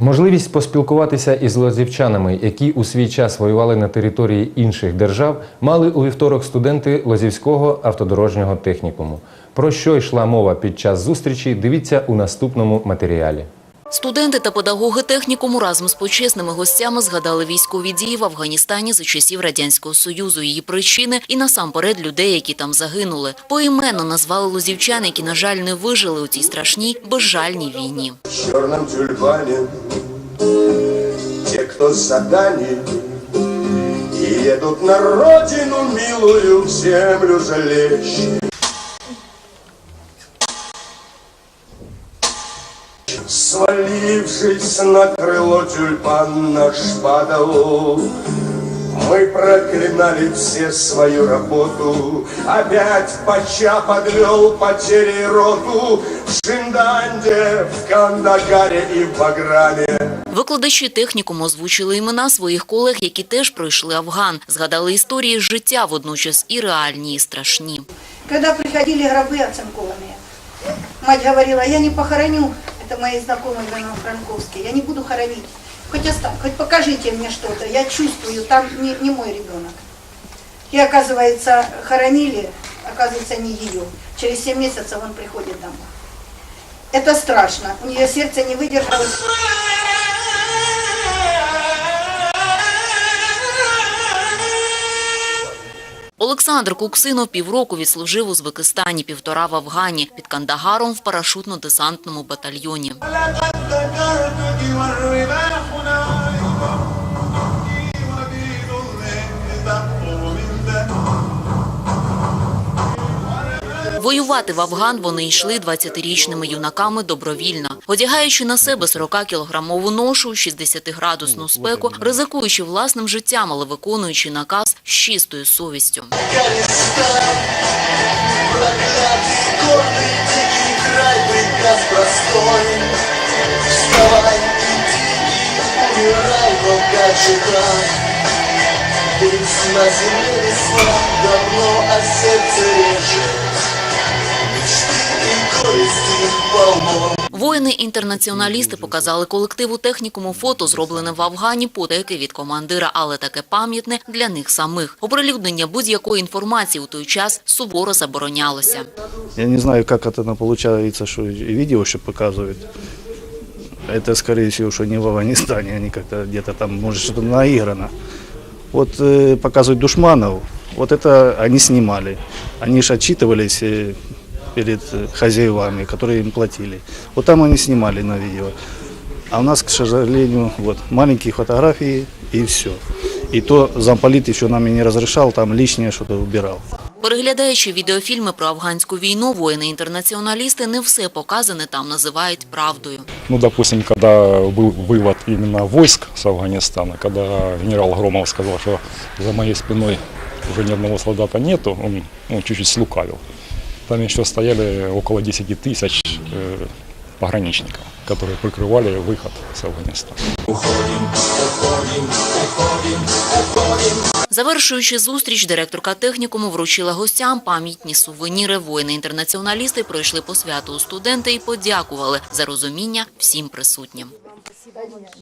Можливість поспілкуватися із лозівчанами, які у свій час воювали на території інших держав, мали у вівторок студенти Лозівського автодорожнього технікуму. Про що йшла мова під час зустрічі, дивіться у наступному матеріалі. Студенти та педагоги технікуму разом з почесними гостями згадали військові дії в Афганістані за часів Радянського Союзу, її причини і насамперед людей, які там загинули. Поіменно назвали лозівчан, які, на жаль, не вижили у цій страшній безжальній війні. Те, кто с заданий И едут на родину милую в землю залечь Свалившись на крыло тюльпан наш падал мы проклинали все свою работу, Опять Пача подвел потери роту В Шинданде, в Кандагаре и в Баграме. Викладачі технікуму озвучили імена своїх колег, які теж пройшли Афган. Згадали історії з життя водночас і реальні, і страшні. Когда приходили гробы оцинкованные, мать говорила, я не похороню, это мои знакомые в Ивано-Франковске, я не буду хоронить. Хоть, оста- хоть покажите мне что-то, я чувствую, там не, не мой ребенок. И оказывается, хоронили, оказывается, не ее. Через 7 месяцев он приходит домой. Это страшно, у нее сердце не выдержало. Олександр Куксинов півроку відслужив у Узбекистані, півтора в Афгані, під Кандагаром в парашутно-десантному батальйоні. Воювати в Афган вони йшли 20-річними юнаками добровільно. Одягаючи на себе 40-кілограмову ношу, 60-градусну спеку, ризикуючи власним життям, але виконуючи наказ з чистою совістю. Вставай, иди на земле весна давно, а сердце режет. Воїни-інтернаціоналісти показали колективу технікуму фото, зроблене в Афгані, потайки від командира, але таке пам'ятне для них самих. Оприлюднення будь-якої інформації у той час суворо заборонялося. Я не знаю, как это на- получается, что и видео еще показывают. Это, скорее всего, что не в Афганистане, они как-то где-то там, может, что-то наиграно. Вот э, показывают душманов, вот это они снимали. Они же отчитывались э, перед э, хозяевами, которые им платили. Вот там они снимали на видео. А у нас, к сожалению, вот маленькие фотографии и все. И то замполит еще нам и не разрешал, там лишнее что-то убирал. Переглядаючи відеофільми про афганську війну, воїни-інтернаціоналісти не все показане там називають правдою. Ну, допустим, когда был вывод именно войск с Афганистана, когда генерал Громов сказал, что за моей спиной уже ни одного солдата нету, он ну, чуть-чуть слукавил. Там еще стояли около 10 тысяч э, пограничников, которые прикрывали выход с Афганистана. Завершуючи зустріч, директорка технікуму вручила гостям пам'ятні сувеніри. Воїни-інтернаціоналісти пройшли по святу у студенти і подякували за розуміння всім присутнім.